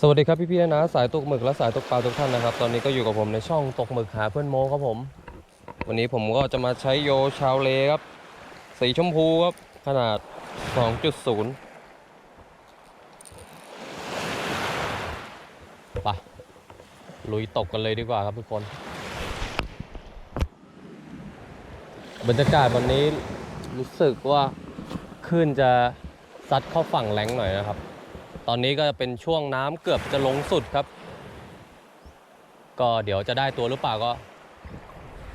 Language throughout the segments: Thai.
สวัสดีครับพี่ๆนะสายตกหมึกและสายตกปลาทุกท่านนะครับ ตอนนี้ก็อยู่กับผมในช่องตกหมึกหาเพื่อนโมครับผม วันนี้ผมก็จะมาใช้โยชาวเลครับ สีชมพูครับ ขนาด 2.0ไปลุยตกกันเลยดีกว่าครับทุกคน บรรยากาศวันนี้รู้สึกว่าคลื่นจะซัดเข้าฝั่งแรงหน่อยนะครับ ตอนนี้ก็เป็นช่วงน้ำเกือบจะลงสุดครับ ก็เดี๋ยวจะได้ตัวหรือเปล่าก็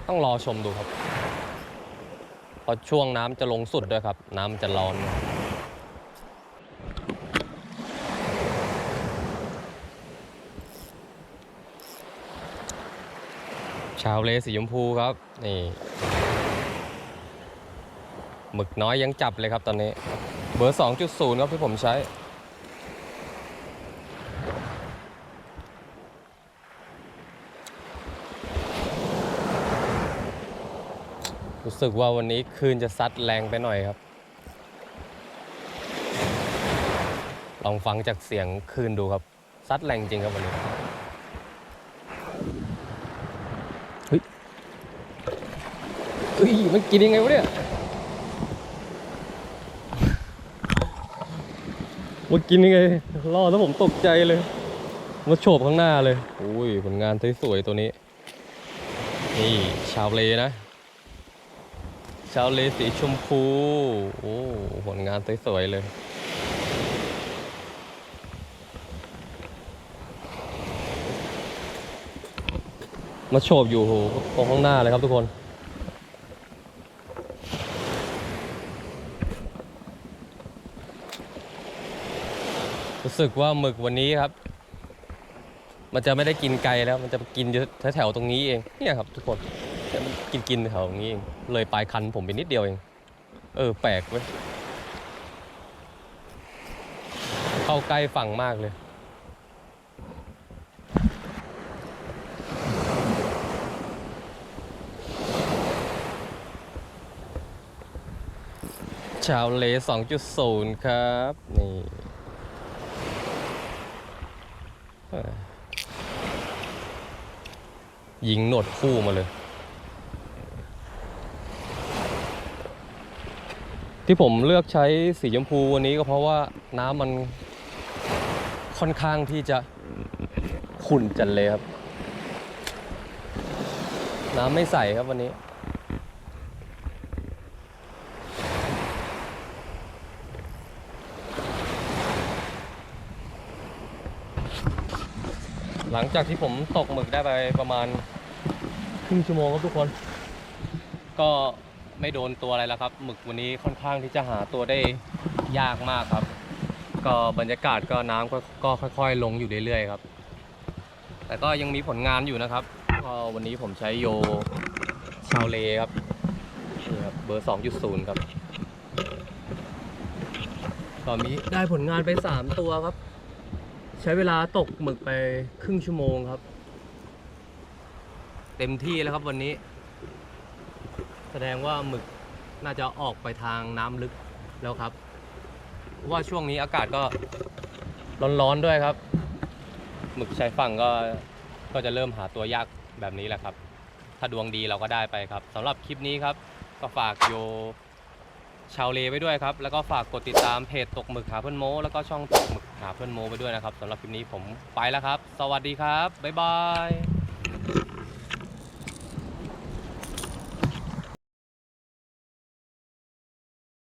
ต้องรอชมดูครับเพราะช่วงน้ำจะลงสุดด้วยครับ น้ำจะร้อนชาวเลสีชมพูครับ นี่หมึกน้อยยังจับเลยครับตอนนี้ เบอร์ 2.0 ครับที่ผมใช้ รู้สึกว่าวันนี้คืนจะซัดแรงไปหน่อยครับ ลองฟังจากเสียงคืนดูครับ ซัดแรงจริงครับวันนี้เฮ้ยเฮ้ยมันกินยังไงวะเนี่ยมันกินยังไงล่อแล้วผมตกใจเลยมาโฉบข้างหน้าเลย อุ้ยผลงานสวยๆตัวนี้ นี่ชาวเลนะ ชาวเลสีชมพู โอ้ผลงานสวยๆเลย มาโฉบอยู่ตรงข้างหน้าเลยครับทุกคนรู้สึกว่าหมึกวันนี้ครับ มันจะไม่ได้กินไกลแล้ว มันจะกินอยู่แถวๆตรงนี้เอง เนี่ยครับทุกคน เนี่ยมันกินกินแถวตรงนี้เองเลยปลายคันผมไปนิดเดียวเอง เออ แปลกเว้ย เข้าใกล้ฝั่งมากเลยชาวเล2.0 ครับ นี่ยิงหนวดคู่มาเลย ที่ผมเลือกใช้สีชมพูวันนี้ก็เพราะว่าน้ำมันค่อนข้างที่จะขุ่นจัดเลยครับ น้ำไม่ใสครับวันนี้ หลังจากที่ผมตกหมึกได้ไปประมาณครึ่งชั่วโมงครับทุกคน ก็ ไม่โดนตัวอะไรแล้วครับหมึกวันนี้ค่อนข้างที่จะหาตัวได้ยากมากครับ ก็บรรยากาศก็น้ำก็ก็ค่อยๆ ลงอยู่เรื่อยๆครับ แต่ก็ยังมีผลงานอยู่นะครับก็วันนี้ผมใช้โยชาวเลครับนี่ครับเบอร์ 2.0 ครับตอนนี้ได้ผลงานไป 3 ตัวครับ ใช้เวลาตกหมึกไปครึ่งชั่วโมงครับ เต็มที่แล้วครับวันนี้ แสดงว่าหมึกน่าจะออกไปทางน้ำลึกแล้วครับ ว่าช่วงนี้อากาศก็ร้อนๆด้วยครับ หมึกชายฝั่งก็ก็จะเริ่มหาตัวยากแบบนี้แหละครับ ถ้าดวงดีเราก็ได้ไปครับสำหรับคลิปนี้ครับ ก็ฝากโยชาวเลไว้ด้วยครับ แล้วก็ฝากกดติดตามเพจตกหมึกหาเพื่อนโมแล้วก็ช่องตกหมึกหาเพื่อนโมไปด้วยนะครับสำหรับคลิปนี้ผมไปแล้วครับ สวัสดีครับบ๊ายบาย